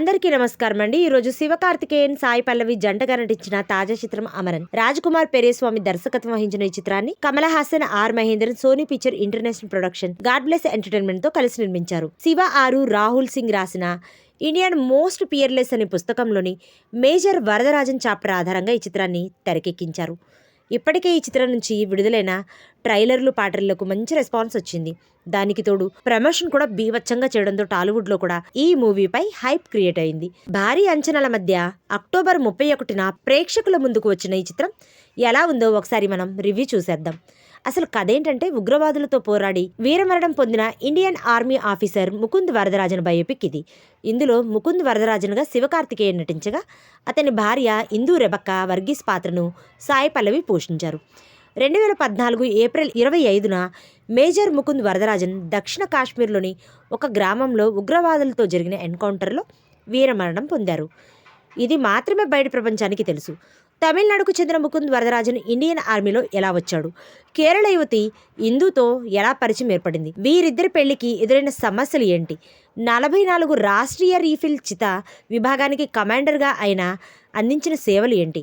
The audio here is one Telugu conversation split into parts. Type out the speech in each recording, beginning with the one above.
అందరికీ నమస్కారం అండి ఈ రోజు శివకార్తికేయన్ సాయి పల్లవి జంటగా నటించిన తాజా చిత్రం అమరన్. రాజ్ కుమార్ పెరేస్వామి దర్శకత్వం వహించిన ఈ చిత్రాన్ని Kamal Haasan R Mahendran Sony picture international production God bless ఎంటర్టైన్మెంట్తో కలిసి నిర్మించారు. శివ ఆరు రాహుల్ సింగ్ రాసిన ఇండియన్ మోస్ట్ పియర్లెస్ అనే పుస్తకంలోని మేజర్ వరదరాజన్ చాప్టర్ ఆధారంగా ఈ చిత్రాన్ని తెరకెక్కించారు. ఇప్పటికే ఈ చిత్రం నుంచి విడుదలైన ట్రైలర్లు పాటలకు మంచి రెస్పాన్స్ వచ్చింది. దానికి తోడు ప్రమోషన్ కూడా బీభత్సంగా చేయడంతో టాలీవుడ్లో కూడా ఈ మూవీపై హైప్ క్రియేట్ అయింది. భారీ అంచనాల మధ్య అక్టోబర్ ముప్పై ఒకటిన ప్రేక్షకుల ముందుకు వచ్చిన ఈ చిత్రం ఎలా ఉందో ఒకసారి మనం రివ్యూ చూసేద్దాం. అసలు కథ ఏంటంటే ఉగ్రవాదులతో పోరాడి వీరమరణం పొందిన Indian army officer Mukund Varadarajan biopic ఇది. ఇందులో ముకుంద్ వరదరాజన్గా శివకార్తికేయ నటించగా అతని భార్య ఇందూ రెబక్క వర్గీస్ పాత్రను సాయి పల్లవి పోషించారు. రెండు వేల పద్నాలుగు ఏప్రిల్ ఇరవై ఐదున మేజర్ ముకుంద్ వరదరాజన్ దక్షిణ కాశ్మీర్లోని ఒక గ్రామంలో ఉగ్రవాదులతో జరిగిన ఎన్కౌంటర్లో వీరమరణం పొందారు. ఇది మాత్రమే బయట ప్రపంచానికి తెలుసు. తమిళనాడుకు చెందిన ముకుంద్ వరదరాజన్ ఇండియన్ ఆర్మీలో ఎలా వచ్చాడు? కేరళ యువతి ఇందుతో ఎలా పరిచయం ఏర్పడింది? వీరిద్దరి పెళ్ళికి ఎదురైన సమస్యలు ఏంటి? నలభై నాలుగు రాష్ట్రీయ రీఫిల్ చిత విభాగానికి కమాండర్గా ఆయన అందించిన సేవలు ఏంటి?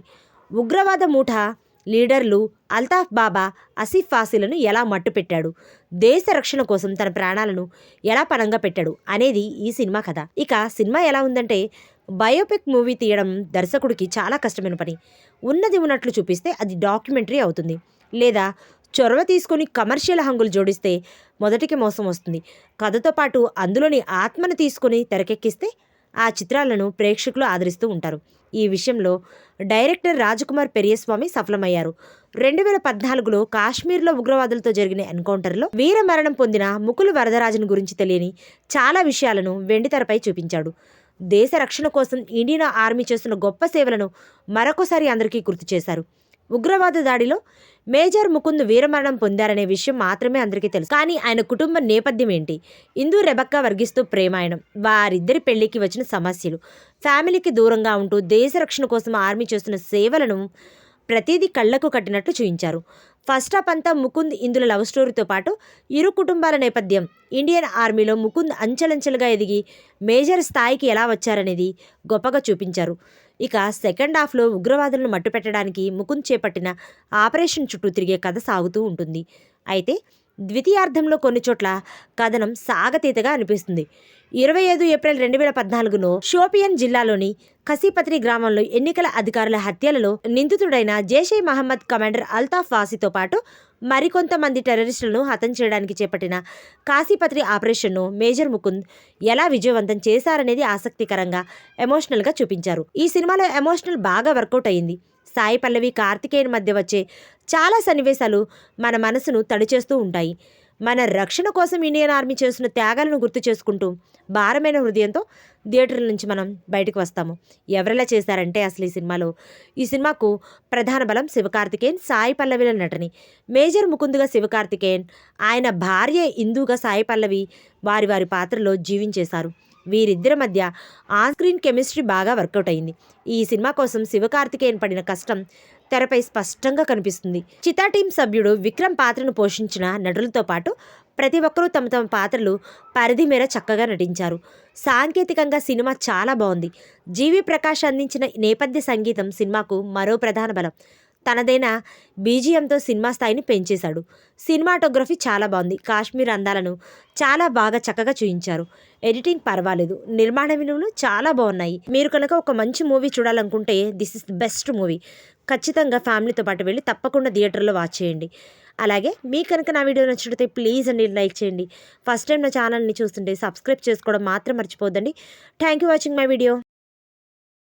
ఉగ్రవాద మూఠ లీడర్లు అల్తాఫ్ బాబా అసిఫ్ ఫాసిలను ఎలా మట్టుపెట్టాడు దేశ రక్షణ కోసం తన ప్రాణాలను ఎలా పణంగా పెట్టాడు? అనేది ఈ సినిమా కథ. ఇక సినిమా ఎలా ఉందంటే బయోపిక్ మూవీ తీయడం దర్శకుడికి చాలా కష్టమైన పని. ఉన్నది ఉన్నట్లు చూపిస్తే అది డాక్యుమెంటరీ అవుతుంది. లేదా చొరవ తీసుకొని కమర్షియల్ హంగులు జోడిస్తే మొదటికి మోసం వస్తుంది. కథతో పాటు అందులోని ఆత్మను తీసుకొని తెరకెక్కిస్తే ఆ చిత్రాలను ప్రేక్షకులు ఆదరిస్తూ ఉంటారు. ఈ విషయంలో డైరెక్టర్ రాజకుమార్ పెరియస్వామి సఫలమయ్యారు. రెండు వేల పద్నాలుగులో కాశ్మీర్లో ఉగ్రవాదులతో జరిగిన ఎన్కౌంటర్లో వీర మరణం పొందిన ముకులు వరదరాజన్ గురించి తెలియని చాలా విషయాలను వెండితెరపై చూపించాడు. దేశ రక్షణ కోసం ఇండియన్ ఆర్మీ చేస్తున్న గొప్ప సేవలను మరొకసారి అందరికీ గుర్తు చేశారు. ఉగ్రవాద దాడిలో మేజర్ ముకుంద్ వీరమరణం పొందారనే విషయం మాత్రమే అందరికీ తెలుసు. కానీ ఆయన కుటుంబ నేపథ్యం ఏంటి? ఇందూ రెబక్క వర్గిస్తూ ప్రేమాయణం వారిద్దరి పెళ్ళికి వచ్చిన సమస్యలు ఫ్యామిలీకి దూరంగా ఉంటూ దేశ రక్షణ కోసం ఆర్మీ చేస్తున్న సేవలను ప్రతిదీ కళ్ళకు కట్టినట్లు చూపించారు. ఫస్ట్ హాఫ్ అంతా ముకుంద్ ఇందుల లవ్ స్టోరీతో పాటు ఇరు కుటుంబాల నేపథ్యం ఇండియన్ ఆర్మీలో ముకుంద్ అంచెలంచెలుగా ఎదిగి మేజర్ స్థాయికి ఎలా వచ్చారనేది గొప్పగా చూపించారు. ఇక సెకండ్ హాఫ్లో ఉగ్రవాదులను మట్టుపెట్టడానికి ముకుంద్ చేపట్టిన ఆపరేషన్ చుట్టూ తిరిగే కథ సాగుతూ ఉంటుంది. అయితే ద్వితీయార్థంలో కొన్ని చోట్ల కథనం సాగతీతగా అనిపిస్తుంది. ఇరవై ఐదు ఏప్రిల్ రెండు వేల పద్నాలుగులో షోపియన్ జిల్లాలోని కసీపత్రి గ్రామంలో ఎన్నికల అధికారుల హత్యలలో నిందితుడైన జైషే మహమ్మద్ కమాండర్ అల్తాఫ్ వాసితో పాటు మరికొంతమంది టెర్రరిస్టులను హతం చేయడానికి చేపట్టిన కాశీపత్రి ఆపరేషన్ను మేజర్ ముకుంద్ ఎలా విజయవంతం చేశారనేది ఆసక్తికరంగా ఎమోషనల్గా చూపించారు. ఈ సినిమాలో ఎమోషనల్ బాగా వర్కౌట్ అయింది. సాయి పల్లవి కార్తికేయన్ మధ్య వచ్చే చాలా సన్నివేశాలు మన మనసును తడిచేస్తూ ఉంటాయి. మన రక్షణ కోసం ఇండియన్ ఆర్మీ చేసిన త్యాగాలను గుర్తు చేసుకుంటూ భారమైన హృదయంతో థియేటర్ల నుంచి మనం బయటకు వస్తాము. ఎవరెలా చేశారంటే అసలు ఈ సినిమాలో. ఈ సినిమాకు ప్రధాన బలం శివకార్తికేయన్ సాయి పల్లవిల నటని. మేజర్ ముకుందుగా శివకార్తికేయన్ ఆయన భార్య ఇందుగా సాయి పల్లవి వారి వారి పాత్రలో జీవించేశారు. వీరిద్దరి మధ్య ఆన్ స్క్రీన్ కెమిస్ట్రీ బాగా వర్కౌట్ అయింది. ఈ సినిమా కోసం శివకార్తికేయన్ పడిన కష్టం తెరపై స్పష్టంగా కనిపిస్తుంది. చితా టీం సభ్యుడు విక్రమ్ పాత్రను పోషించిన నటులతో పాటు ప్రతి ఒక్కరూ తమ తమ పాత్రలు పరిధి మేర చక్కగా నటించారు. సాంకేతికంగా సినిమా చాలా బాగుంది. జీవి ప్రకాష్ అందించిన నేపథ్య సంగీతం సినిమాకు మరో ప్రధాన బలం. తనదైన బీజియంతో సినిమా స్థాయిని పెంచేశాడు. సినిమాటోగ్రఫీ చాలా బాగుంది. కాశ్మీర్ అందాలను చాలా బాగా చక్కగా చూపించారు ఎడిటింగ్ పర్వాలేదు. నిర్మాణ విలువలు చాలా బాగున్నాయి. మీరు కనుక ఒక మంచి మూవీ చూడాలనుకుంటే దిస్ ఇస్ బెస్ట్ మూవీ. ఖచ్చితంగా ఫ్యామిలీతో పాటు వెళ్ళి తప్పకుండా థియేటర్లో వాచ్ చేయండి. అలాగే మీకు కనుక నా వీడియో నచ్చితే ప్లీజ్ అండి లైక్ చేయండి. ఫస్ట్ టైం నా ఛానల్ని చూస్తుంటే సబ్స్క్రైబ్ చేసుకోవడం మాత్రం మర్చిపోద్దండి thank you watching my video.